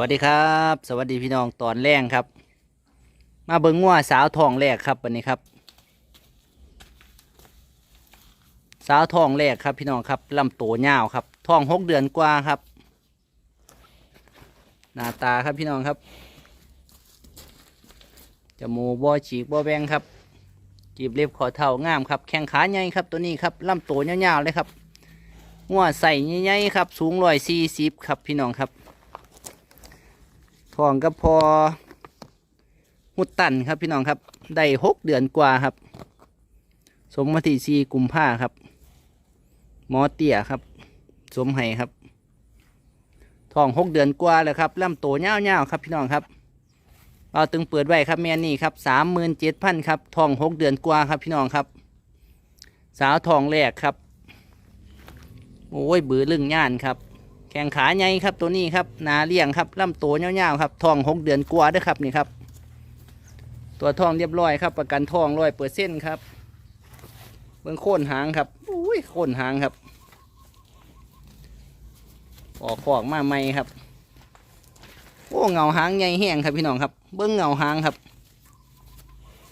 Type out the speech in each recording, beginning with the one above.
วัสดีครับ สวัสดีพี่น้องตอนแรกครับ มาเบิ้งงัวสาวทองแรกครับวันนี้ครับ สาวทองแรกครับพี่น้องครับลำตัวยาวครับทองหกเดือนกว่าครับ หน้าตาครับพี่น้องครับจมูกบ่ฉีกบ่แบงครับจีบเล็บขอเท่างามครับแข้งขาใหญ่ครับตัวนี้ครับลำตัวยาวๆเลยครับงัวใส่ใหญ่ๆครับ สูงร้อยสี่สิบครับพี่น้องครับ ทองก็พอหุดตันครับพี่น้องครับ ได้หกเดือนกว่าครับ สมมาที่สี่กุมภาครับหมอเตี่ยครับ สมไห้ครับทองหกเดือนกว่าแล้วครับลำโตเงาวๆครับพี่น้องครับเราตึงเปิดไว้ครับแม่นี่ครับสามหมื่นเจ็ดพันครับทองหกเดือนกว่าครับพี่น้องครับ สาวทองแรกครับ โอ้ย บือลึงย่านครับ แข้งขาใหญ่ครับตัวนี้ครับนาเลี้ยงครับลำตัวยาวๆครับทองหกเดือนกว่าด้วยครับนี่ครับ ตัวทองเรียบร้อยครับ ประกันทองร้อยเปอร์เซ็นต์ครับเบื้องโค่นหางครับอุ้ยโค่นหางครับ ออกขอกมาใหม่ครับโอ้เงาหางใหญ่แห้งครับพี่น้องครับ เบื้องเงาหางครับ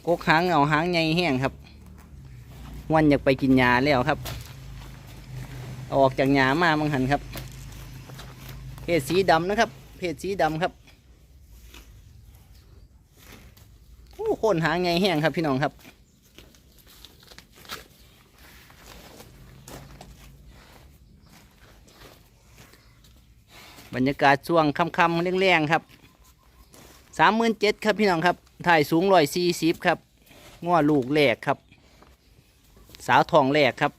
กกหางเงาหางใหญ่แห้งครับวันอยากไปกินยาแล้วครับ ออกจากหยามามังหันครับ เพศสีดำนะครับ เพศสีดำครับโอ้โคนหาไงแห้งครับพี่น้องครับ บรรยากาศช่วงค่ำๆแรงๆครับสามหมื่นเจ็ดครับพี่น้องครับถ่ายสูงร้อยสี่สิบครับง้อลูกแหลกครับ สาวทองแหลกครับ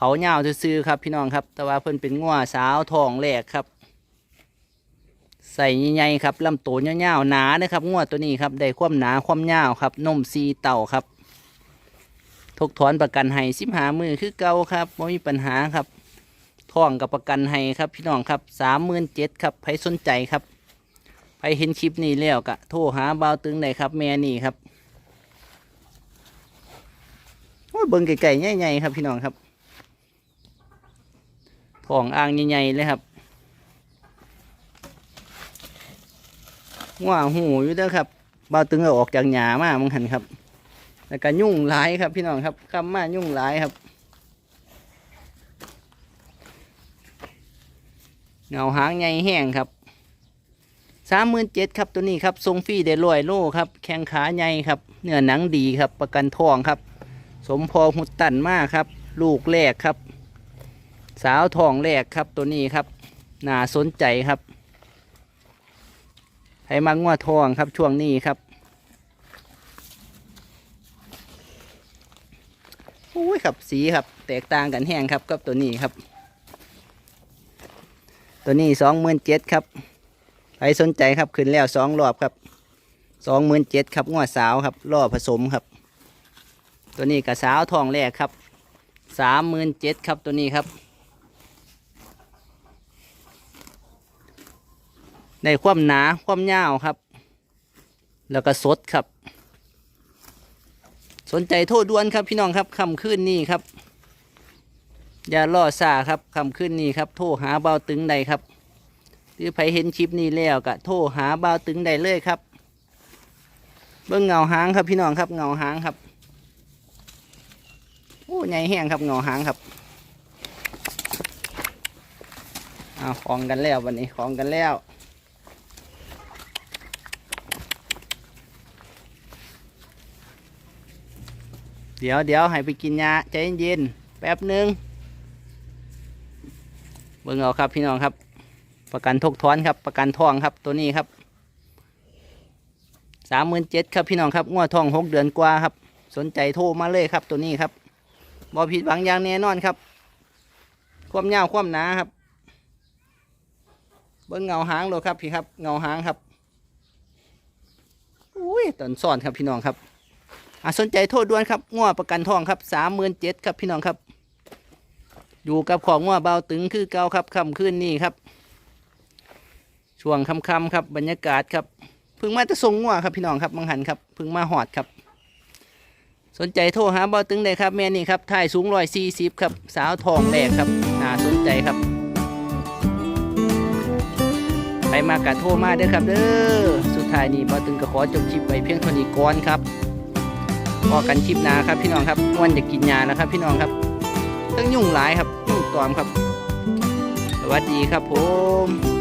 เขาเงาซื่อๆครับพี่น้องครับ แต่ว่าเพิ่นเป็นงัวสาวทองแหลกครับ ใส่ใหญ่ๆครับลำตัวยาๆหนานะครับงัวตัวนี้ครับได้ความหนาความยาครับนมซีเต่าครับทกถอนประกันให้สิบหามือคือเก่าครับไม่มีปัญหาครับท่องกับประกันให้ครับพี่น้องครับสามหมื่นเจ็ดครับใครสนใจครับใครเห็นคลิปนี้แล้วก็โทรหาเบาตึงได้ครับแม่นี่ครับโอ้ยเบิ่งไก่ๆใหญ่ๆครับพี่น้องครับ ของอ่างใหญ่ๆเลยครับว่าหูอยู่เด้อครับเบาตึงเอาออกจากหยามามึงหันครับ แล้วก็ยุ่งหลายครับพี่น้องครับคำมายุ่งหลายครับเงาหางใหญ่แห้งครับสามหมื่นเจ็ดครับตัวนี้ครับทรงฟรีได้ร้อยโลครับ แข้งขาใหญ่ครับ เนื้อหนังดีครับ ประกันทองครับ สมพอหุดตันมากครับ ลูกแรกครับ สาวทองแรกครับตัวนี้ครับน่าสนใจครับให้มังว่าทองครับช่วงนี้ครับโอ้ยครับสีครับ แตกต่างกันแห้งครับกับตัวนี้ครับ ตัวนี้สองหมื่นเจ็ดครับใครสนใจครับขึ้นแล้วสองรอบครับสองหมื่นเจ็ดครับงวดสาวครับรอบผสมครับ ตัวนี้กับสาวทองแรกครับสามหมื่นเจ็ดครับตัวนี้ครับ ในความหนาความยาวครับ แล้วก็สดครับ สนใจโทษด่วนครับพี่น้องครับคำขึ้นนี่ครับ อย่าล่อซาครับคำขึ้นนี่ครับโทรหาเบาตึงใดครับหรือใครเห็นคลิปนี้แล้วก็โทรหาเบาตึงใดเลยครับ เบื้องเงาหางครับพี่น้องครับเงาหางครับโอ้ใหญ่แห้งครับเงาหางครับเอาของกันแล้ววันนี้ของกันแล้ว เดี๋ยวเดี๋ยวให้ไปกินยาใจเย็นๆแป๊บหนึ่งเบิ่งเอาครับพี่น้องครับ ประกันทกท้อนครับ ประกันทองครับตัวนี้ครับสามหมื่นเจ็ดครับพี่น้องครับงวดทองหกเดือนกว่าครับ สนใจโทรมาเลยครับตัวนี้ครับบอผิดหวังอย่างแน่นอนครับ ความยาวความหนาครับ เบิ่งเงาหางเลยครับพี่ครับ เงาหางครับอุ้ยตอนซ่อนครับพี่น้องครับ สนใจโทษด่วนครับง้อประกันทองครับสามหมื่นเจ็ดครับพี่น้องครับ อยู่กับของง้อเบาตึงคือเก่าครับค่ำคืนนี้ครับ ช่วงค่ำๆครับบรรยากาศครับพึ่งมาจะส่งง้อครับพี่น้องครับมังหันครับพึ่งมาหอดครับ สนใจโทรหาเบาตึงได้ครับแม่นี่ครับถ่ายสูงร้อยสี่สิบครับสาวทองแดงครับน่าสนใจครับไปมากะโทรมาเด้อครับเด้อสุดท้ายนี้เบ่ตึงก็ขอจบคลิปไว้เพียงเท่านี้ก่อนครับ พอกันคลิปหน้าครับพี่น้องครับวันจะกินยาแล้วครับ พี่น้องครับต้องยุ่งหลายครับยุ่งตอมครับ สวัสดีครับผม